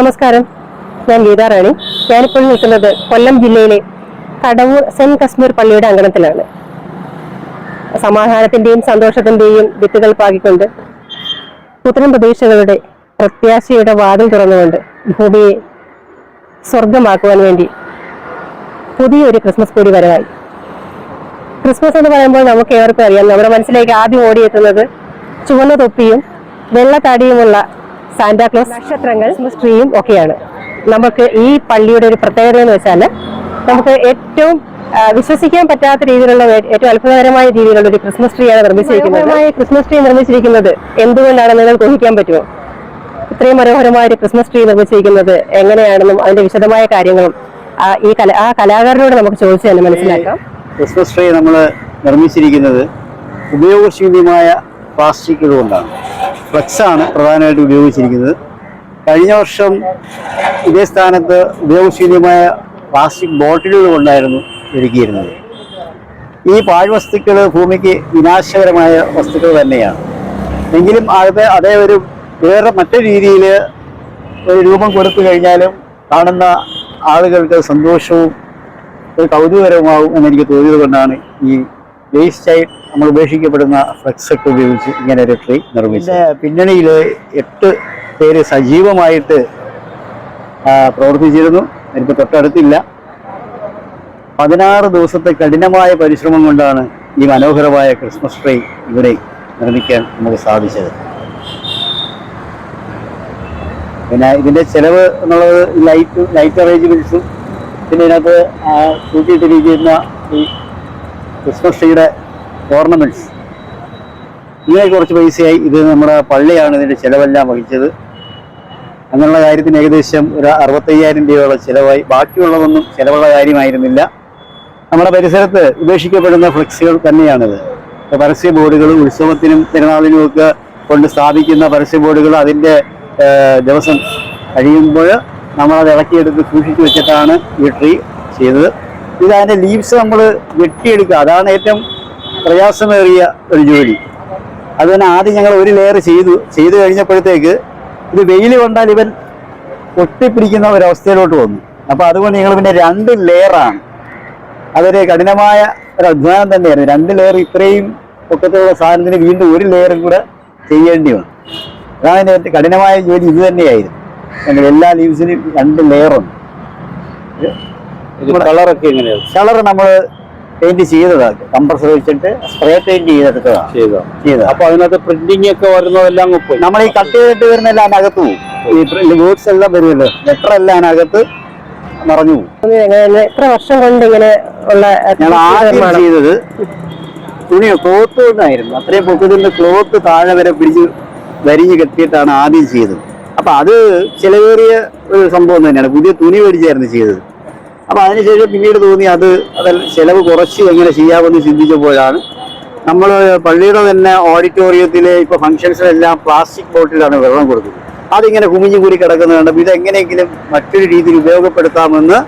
നമസ്കാരം. ഞാൻ ഗീതാ റാണി. ഞാനിപ്പോൾ നിൽക്കുന്നത് കൊല്ലം ജില്ലയിലെ കടവൂർ സെന്റ് കശ്മീർ പള്ളിയുടെ അങ്കണത്തിലാണ്. സമാധാനത്തിന്റെയും സന്തോഷത്തിന്റെയും വിത്തുകൾ പാകിക്കൊണ്ട് പുത്തൻ പ്രതീക്ഷകളുടെ പ്രത്യാശയുടെ വാതിൽ തുറന്നുകൊണ്ട് ഭൂമിയെ സ്വർഗമാക്കുവാൻ വേണ്ടി പുതിയൊരു ക്രിസ്മസ് കൂടി വരവായി. ക്രിസ്മസ് എന്ന് പറയുമ്പോൾ നമുക്ക് ഏവർക്കും അറിയാം നമ്മുടെ മനസ്സിലേക്ക് ആദ്യം ഓടിയെത്തുന്നത് ചുവന്ന തൊപ്പിയും വെള്ള താടിയുമുള്ള സാന്റാക്ലോസ് നക്ഷത്രങ്ങൾ. ട്രീയും ഒക്കെയാണ്. നമുക്ക് ഈ പള്ളിയുടെ ഒരു പ്രത്യേകത എന്ന് വെച്ചാൽ നമുക്ക് ഏറ്റവും വിശ്വസിക്കാൻ പറ്റാത്ത രീതിയിലുള്ള ഏറ്റവും അത്ഭുതകരമായ രീതിയിലുള്ള ഒരു ക്രിസ്മസ് ട്രീയാണ് നിർമ്മിച്ചിരിക്കുന്നത്. ക്രിസ്മസ് ട്രീ നിർമ്മിച്ചിരിക്കുന്നത് എന്തുകൊണ്ടാണ് നിങ്ങൾ ഊഹിക്കാൻ പറ്റുമോ? ഇത്രയും മനോഹരമായ ഒരു ക്രിസ്മസ് ട്രീ നിർമ്മിച്ചിരിക്കുന്നത് എങ്ങനെയാണെന്നും അതിന്റെ വിശദമായ കാര്യങ്ങളും ഈ കല ആ കലാകാരനോട് നമുക്ക് ചോദിച്ചു തന്നെ മനസ്സിലാക്കാം. ക്രിസ്മസ് ട്രീ നമ്മൾ നിർമ്മിച്ചിരിക്കുന്നത് ഉപയോഗശൂന്യമായ പ്ലാസ്റ്റിക്കുകൾ കൊണ്ടാണ് ഫ്ലക്സ് പ്രധാനമായിട്ടും പ്രധാനമായിട്ട് ഉപയോഗിച്ചിരിക്കുന്നത്. കഴിഞ്ഞ വർഷം ഇതേ സ്ഥാനത്ത് ഉപയോഗശൂന്യമായ പ്ലാസ്റ്റിക് ബോട്ടിലുകൾ കൊണ്ടായിരുന്നു ഒരുക്കിയിരുന്നത്. ഈ പാഴ്വസ്തുക്കൾ ഭൂമിക്ക് വിനാശകരമായ വസ്തുക്കൾ തന്നെയാണ്. എങ്കിലും അത് അതേ ഒരു വേറെ മറ്റൊരു രീതിയിൽ ഒരു രൂപം കൊടുത്തു കഴിഞ്ഞാലും കാണുന്ന ആളുകൾക്ക് സന്തോഷവും ഒരു കൗതുകരമാവും എന്നെനിക്ക് തോന്നിയത് കൊണ്ടാണ് ഈ വേസ്റ്റായി നമ്മൾ ഉപേക്ഷിക്കപ്പെടുന്ന ഫ്ലക്സ് ഒക്കെ ഉപയോഗിച്ച് ഇങ്ങനെ ഒരു ട്രീ നിർമ്മിച്ചു പിന്നണിയിൽ എട്ട് പേര് സജീവമായിട്ട് പ്രവർത്തിച്ചിരുന്നു. എനിക്ക് തൊട്ടടുത്തില്ല. പതിനാറ് ദിവസത്തെ കഠിനമായ പരിശ്രമം കൊണ്ടാണ് ഈ മനോഹരമായ ക്രിസ്മസ് ട്രീ ഇവിടെ നിർമ്മിക്കാൻ നമുക്ക് സാധിച്ചത്. പിന്നെ ഇതിന്റെ ചിലവ് എന്നുള്ളത് ലൈറ്റ് ലൈറ്റ് അറേഞ്ച്മെന്റ്സും പിന്നെ ഇതിനകത്ത് കൂട്ടിയിട്ടിരിക്കുന്ന ഈ ക്രിസ്മസ് ട്രീയുടെ ഓർണമെന്റ്സ്. ഇങ്ങനെ കുറച്ച് പൈസയായി ഇത് നമ്മുടെ പള്ളിയാണ് ഇതിന്റെ ചിലവെല്ലാം വഹിച്ചത്. അങ്ങനെയുള്ള കാര്യത്തിന് ഏകദേശം ഒരു അറുപത്തയ്യായിരം രൂപയോളം ചിലവായി. ബാക്കിയുള്ളതൊന്നും ചിലവുള്ള കാര്യമായിരുന്നില്ല. നമ്മുടെ പരിസരത്ത് ഉപേക്ഷിക്കപ്പെടുന്ന ഫ്ലെക്സുകൾ തന്നെയാണിത്. പരസ്യ ബോർഡുകൾ ഉത്സവത്തിനും തിരുനാളിനും ഒക്കെ കൊണ്ട് സ്ഥാപിക്കുന്ന പരസ്യ ബോർഡുകൾ അതിന്റെ ദിവസം കഴിയുമ്പോൾ നമ്മളത് ഇളക്കിയെടുത്ത് സൂക്ഷിച്ചു വെച്ചിട്ടാണ് ഈ ട്രീ ചെയ്തത്. ഇത് അതിന്റെ ലീവ്സ് നമ്മൾ വെട്ടിയെടുക്കുക. അതാണ് ഏറ്റവും പ്രയാസമേറിയ ഒരു ജോലി. അതുതന്നെ ആദ്യം ഞങ്ങൾ ഒരു ലെയർ ചെയ്തു. ചെയ്തു കഴിഞ്ഞപ്പോഴത്തേക്ക് ഇത് വെയിൽ കൊണ്ടാൽ ഇവൻ ഒട്ടിപ്പിടിക്കുന്ന ഒരവസ്ഥയിലോട്ട് വന്നു. അപ്പോൾ അതുകൊണ്ട് ഞങ്ങൾ പിന്നെ രണ്ട് ലെയറാണ് അതൊരു കഠിനമായ ഒരു അധ്വാനം തന്നെയായിരുന്നു. രണ്ട് ലെയർ ഇത്രയും പൊക്കത്തിലുള്ള സാധനത്തിന് വീണ്ടും ഒരു ലെയറും കൂടെ ചെയ്യേണ്ടി വന്നു. അതാണ് എന്റെ കഠിനമായ ജോലി. ഇത് തന്നെയായിരുന്നു. ഞങ്ങൾ എല്ലാ ലീവ്സിനും രണ്ട് ലെയറുണ്ട് കളറൊക്കെ എങ്ങനെയാണ് കളർ നമ്മൾ പെയിന്റ് ചെയ്തതാണ് കംപ്രസർ വെച്ചിട്ട് സ്പ്രേ പെയിന്റ് ചെയ്തെടുത്തതാണ് ചെയ്തോ? ചെയ്തത്. അപ്പൊ അതിനകത്ത് പ്രിന്റിംഗ് ഒക്കെ വരുന്നതെല്ലാം നമ്മൾ ഈ കട്ട് ചെയ്തിട്ട് വരുന്നെല്ലാം അകത്ത് പോകും ഈ ബോട്ട്സ് എല്ലാം വരുമല്ലോ. ലെറ്റർ എല്ലാം അതിനകത്ത് മറഞ്ഞു പോകും എങ്ങനെ എത്ര വർഷം കൊണ്ട് ഇങ്ങനെ ഉള്ള ഞാൻ ആദ്യം? ചെയ്തത് തുണിയോ ക്ലോത്ത് കൊണ്ടായിരുന്നു അത്രയും പൊക്കത്തിന്റെ ക്ലോത്ത് താഴെ വരെ പിടിച്ച് വരിഞ്ഞ് കെട്ടിയിട്ടാണ് ആദ്യം ചെയ്തത്. അപ്പൊ അത് ചിലവേറിയ ഒരു സംഭവം തന്നെയാണ്. പുതിയ തുണി മേടിച്ചായിരുന്നു ചെയ്തത്. അപ്പൊ അതിനുശേഷം പിന്നീട് തോന്നി അത് അതിൽ ചിലവ് കുറച്ച് എങ്ങനെ ചെയ്യാമെന്ന് ചിന്തിച്ചപ്പോഴാണ് നമ്മൾ പള്ളിയുടെ തന്നെ ഓഡിറ്റോറിയത്തിലെ ഇപ്പൊ ഫംഗ്ഷൻസിലെല്ലാം പ്ലാസ്റ്റിക് ബോട്ടിലാണ് വെള്ളം കൊടുക്കുന്നത്. അതിങ്ങനെ കുമിഞ്ഞു കൂടി കിടക്കുന്നത് കണ്ടപ്പോൾ ഇതെങ്ങനെയെങ്കിലും മറ്റൊരു രീതിയിൽ ഉപയോഗപ്പെടുത്താമെന്ന്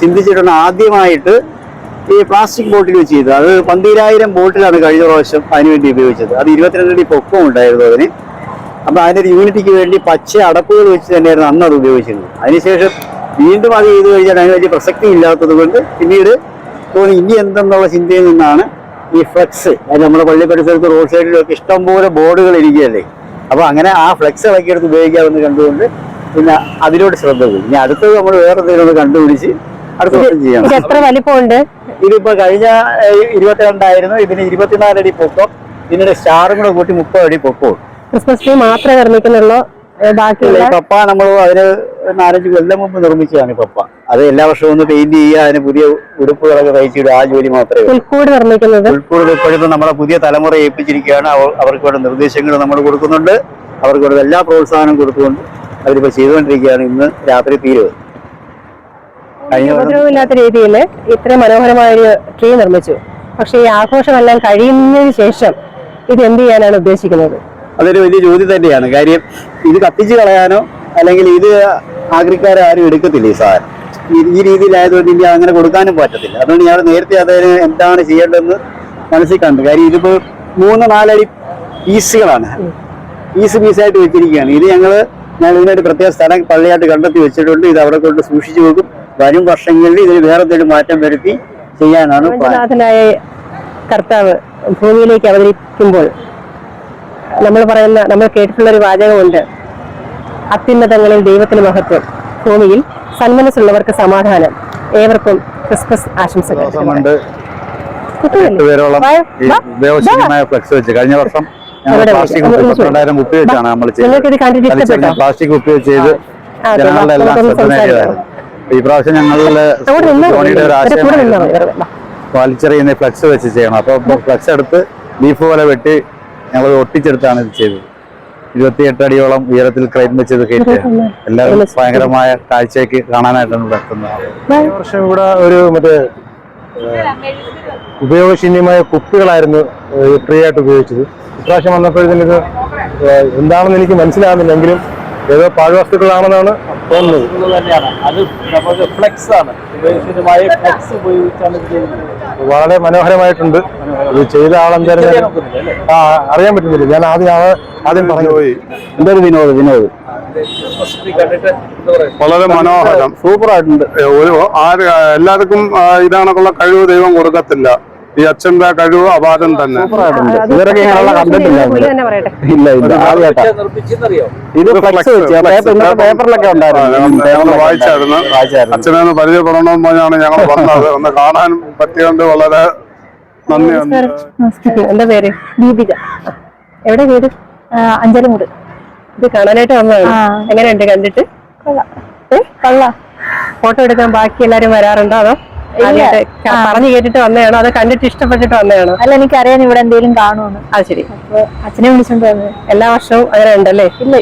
ചിന്തിച്ചിട്ടാണ് ആദ്യമായിട്ട് ഈ പ്ലാസ്റ്റിക് ബോട്ടിൽ വെച്ച് ചെയ്തത്. അത് പന്തിരായിരം ബോട്ടിലാണ് കഴിഞ്ഞ പ്രാവശ്യം അതിനുവേണ്ടി ഉപയോഗിച്ചത്. അത് ഇരുപത്തിരണ്ട് അടി പൊക്കം ഉണ്ടായിരുന്നു അതിന്. അപ്പൊ അതിന്റെ ഒരു യൂണിറ്റിക്ക് വേണ്ടി പച്ച അടപ്പുകൾ വെച്ച് തന്നെയായിരുന്നു അന്ന് അത് ഉപയോഗിച്ചിരുന്നത്. അതിനുശേഷം വീണ്ടും അത് ചെയ്തു കഴിഞ്ഞാൽ അതിന് വലിയ പ്രസക്തി ഇല്ലാത്തത് കൊണ്ട് പിന്നീട് തോന്നി ഇനി എന്തെന്നുള്ള ചിന്തയിൽ നിന്നാണ് ഈ ഫ്ലെക്സ് അത് നമ്മുടെ പള്ളി പരിസരത്ത് റോഡ് സൈഡിലൊക്കെ ഇഷ്ടംപോലെ ബോർഡുകൾ ഇരിക്കുകയല്ലേ? അപ്പോൾ അങ്ങനെ ആ ഫ്ലെക്സ് ഇളക്കിയെടുത്ത് ഉപയോഗിക്കാമെന്ന് കണ്ടുകൊണ്ട് പിന്നെ അതിലോട്ട് ശ്രദ്ധ പോയി. ഇനി അടുത്തത് നമ്മൾ വേറെ എന്തെങ്കിലും ഒന്ന് കണ്ടുപിടിച്ച് അടുത്ത വർഷം ചെയ്യണം എത്ര വലിപ്പമുണ്ട്? ഇതിപ്പോ കഴിഞ്ഞ ഇരുപത്തിരണ്ടായിരുന്നു. ഇതിന് ഇരുപത്തിനാല് അടി പൊക്കം. ഇതിന്റെ സ്റ്റാറും കൂടെ കൂട്ടി മുപ്പത് അടി പൊക്കവും ക്രിസ്മസ് ട്രീ മാത്രമേ നിർമ്മിക്കുന്നുള്ളൂ. ബാക്കി ബാക്കിയുള്ള പപ്പ നമ്മൾ അതിന് നാലഞ്ച് കൊല്ലം മുമ്പ് നിർമ്മിച്ചതാണ് പപ്പ. അത് എല്ലാ വർഷവും ഒന്ന് പെയിന്റ് ചെയ്യുക അതിന് പുതിയ ഉടുപ്പുകളൊക്കെ തയ്ച്ചിടുക ആ ജോലി മാത്രമേ പുൽക്കൂട് നിർമ്മിക്കുന്നത്. ഇപ്പോഴത്തെ നമ്മുടെ പുതിയ തലമുറ ഏൽപ്പിച്ചിരിക്കുകയാണ്. അവർക്ക് വേണ്ട നിർദ്ദേശങ്ങൾ നമ്മൾ കൊടുക്കുന്നുണ്ട്. അവർക്ക് വേണ്ട എല്ലാ പ്രോത്സാഹനം കൊടുത്തുകൊണ്ട് അവരിപ്പോൾ ചെയ്തുകൊണ്ടിരിക്കുകയാണ് ഇന്ന് രാത്രി തീരുവത് ഇല്ലാത്ത ഉപദ്രവമില്ലാത്ത രീതിയിൽ ഇത്രയും മനോഹരമായ ഒരു ട്രീ നിർമ്മിച്ചു. പക്ഷെ ഈ ആഘോഷമെല്ലാം കഴിയുന്നതിന് ശേഷം ഇത് എന്ത് ചെയ്യാനാണ് ഉദ്ദേശിക്കുന്നത്? അതൊരു വലിയ ചോദ്യം തന്നെയാണ്. കാര്യം ഇത് കത്തിച്ച് കളയാനോ അല്ലെങ്കിൽ ഇത് ആഗ്രഹിക്കാരോ ആരും എടുക്കത്തില്ല ഈ സാധനം. ഈ- രീതിയിലായതുകൊണ്ട് ഇനി അങ്ങനെ കൊടുക്കാനും പറ്റത്തില്ല. അതുകൊണ്ട് ഞങ്ങൾ നേരത്തെ അതിന് എന്താണ് ചെയ്യേണ്ടതെന്ന് മനസ്സിൽ കണ്ടു. കാര്യം ഇതിപ്പോ മൂന്ന് നാലടി പീസുകളാണ്. പീസ് പീസായിട്ട് വെച്ചിരിക്കുകയാണ്. ഇത് ഞങ്ങൾ ഞാൻ ഇതിനായിട്ട് പ്രത്യേക സ്ഥലം പള്ളിയായിട്ട് കണ്ടെത്തി വെച്ചിട്ടുണ്ട്. ഇത് അവിടെ കൊണ്ട് സൂക്ഷിച്ചു വെക്കും. വരും വർഷങ്ങളിൽ ഇതിന് വേറെ എന്തെങ്കിലും മാറ്റം വരുത്തി ചെയ്യാനാണ് കർത്താവ് ഭൂമിയിലേക്ക് അവതരിക്കുമ്പോൾ നമ്മൾ പറയുന്ന നമ്മൾ കേട്ടിട്ടുള്ള ഒരു വാചകമുണ്ട്. അത്യുന്നതങ്ങളിൽ ദൈവത്തിന് മഹത്വം. ഭൂമിയിൽ സന്മനസ്സുള്ളവർക്ക് സമാധാനം. ഏവർക്കും ക്രിസ്മസ് ആശംസകൾ. കഴിഞ്ഞ വർഷം പ്ലാസ്റ്റിക് കുപ്പി ചെയ്ത് ജനങ്ങളുടെ എല്ലാം ശ്രദ്ധ നേടിയതായിരുന്നു ഈ പ്രാവശ്യം ഞങ്ങളുടെ. ധോണിയുടെ ഒരു വാ. വലിച്ചെറിയുന്ന ഫ്ലക്സ് വെച്ച് ചെയ്യണം. അപ്പൊ ഫ്ലക്സ് എടുത്ത് ലീഫ് പോലെ വെട്ടി ഞങ്ങൾ ഒട്ടിച്ചെടുത്താണ് ഇത് ചെയ്തത്. ഇരുപത്തിയെട്ട് അടിയോളം ഉയരത്തിൽ ക്രൈം വെച്ച് ഇത് കയറ്റുക എല്ലാവരും ഭയങ്കരമായ കാഴ്ചയ്ക്ക് കാണാനായിട്ടാണ് ഇവിടെ എത്തുന്നത് ഈ വർഷം ഇവിടെ ഒരു മറ്റേ ഉപയോഗശൂന്യമായ കുപ്പികളായിരുന്നു ഫ്രീ ആയിട്ട് ഉപയോഗിച്ചത്. ഇപ്രാവശ്യം വന്നപ്പോഴത്തേന് ഇത് ഏഹ്, എന്താണെന്ന് എനിക്ക് മനസ്സിലാകുന്നില്ല എങ്കിലും ഏതോ പാഴ്വസ്തുക്കളാണെന്നാണ് തന്നെയാണ്. അത് നമുക്ക് ഫ്ലെക്സ് ആണ്. ഫ്ലെക്സ് ഉപയോഗിച്ചാണ് ഇത് ചെയ്യുന്നത്. വളരെ മനോഹരമായിട്ടുണ്ട്. ഇത് ചെയ്ത ആളെന്തായാലും ആ അറിയാൻ പറ്റുന്നില്ല. ഞാൻ ആദ്യം ആളെ ആദ്യം പറഞ്ഞു. പോയി. എന്തൊരു വിനോദ് വിനോദ്. വളരെ മനോഹരം. സൂപ്പർ ആയിട്ടുണ്ട് ഒരു ആര് എല്ലാവർക്കും ആ, ഇതാണക്കുള്ള കഴിവ് ദൈവം കൊടുക്കത്തില്ല. ഈ അച്ഛന്റെ കഴിവ് അപാരം തന്നെ. ഇവരൊക്കെ ഇങ്ങനെയുള്ള കണ്ടിട്ടില്ല ഇല്ല ഇല്ല ആദ്യമായിട്ടാ ഇത് ഫ്ലക്സ് പേപ്പറിലൊക്കെ ഉണ്ടായിരുന്നു. ഞങ്ങൾ വായിച്ചായിരുന്നു. അച്ഛനെ ഒന്ന് പരിചയപ്പെടണമെന്ന് പറഞ്ഞാണ് ഞങ്ങൾ വന്നത്. ഒന്ന് കാണാൻ പറ്റിയോണ്ട് വളരെ നന്ദിയുണ്ട് എന്താ പേര്? ദീപിക. എവിടെ വീട്? അഞ്ചരമൂട്. ഇത് കാണാനായിട്ട് വന്നതാണ്. എങ്ങനെയുണ്ട് കണ്ടിട്ട്? കള്ള. ഫോട്ടോ എടുക്കാൻ ബാക്കി എല്ലാരും വരാറുണ്ടോ അതോ? പറഞ്ഞു കേട്ടിട്ട് വന്നതാണോ? അത് കണ്ടിട്ട് ഇഷ്ടപ്പെട്ടിട്ട് വന്നതാണോ? അല്ല എനിക്കറിയാൻ ഇവിടെ എന്തെങ്കിലും കാണുമെന്ന്. അത് ശരി. അച്ഛനെ വിളിച്ചോണ്ട് വന്നത് എല്ലാ വർഷവും അങ്ങനെ ഉണ്ടല്ലേ? ഇല്ല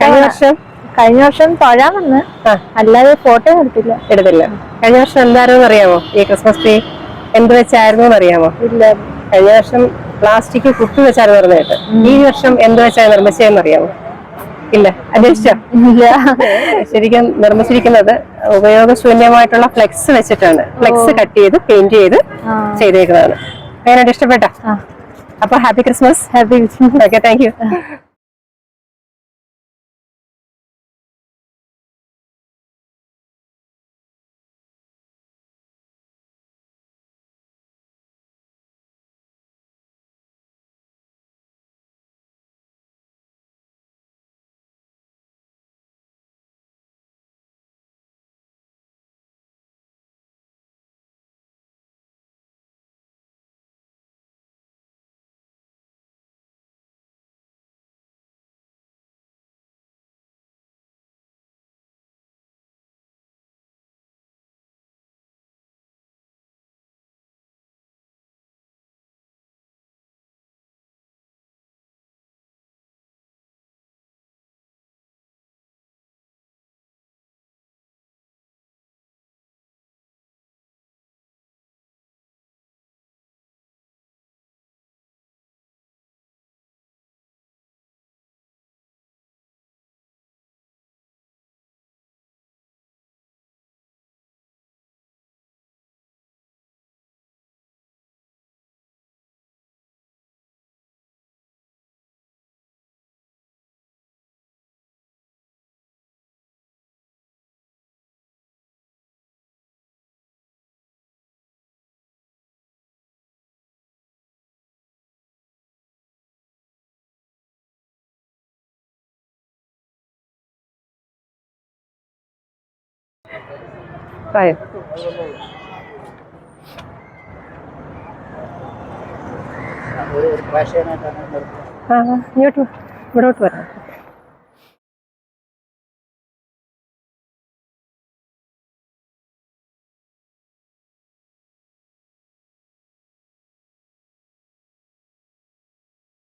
കഴിഞ്ഞ വർഷം? കഴിഞ്ഞ വർഷം തൊഴാൻ വന്ന് അല്ലാതെ ഫോട്ടോ എടുത്തില്ല. എടുത്തില്ല. കഴിഞ്ഞ വർഷം എന്തായിരുന്നു അറിയാമോ? ഈ ക്രിസ്മസ് ട്രീ എന്ത് വെച്ചായിരുന്നു അറിയാമോ ഇല്ല. കഴിഞ്ഞ വർഷം പ്ലാസ്റ്റിക് കുപ്പി വെച്ചായിരുന്നു നിർമ്മിച്ചിട്ട് ഈ വർഷം എന്ത് വെച്ചാണ് നിർമ്മിച്ചതെന്ന് അറിയാമോ? ഇല്ല അന്വേഷിച്ചോ? ഇല്ല. ശരിക്കും നിർമ്മിച്ചിരിക്കുന്നത് ഉപയോഗശൂന്യമായിട്ടുള്ള ഫ്ലെക്സ് വെച്ചിട്ടാണ്. ഫ്ലെക്സ് കട്ട് ചെയ്ത് പെയിന്റ് ചെയ്ത്. ചെയ്തേക്കുന്നതാണ്. അതിനായിട്ട് ഇഷ്ടപ്പെട്ട? അപ്പൊ happy Christmas. Happy okay thank you ആയോ ആ ആ, ഇങ്ങോട്ട് വാ. ഇവിടോട്ട് വരാം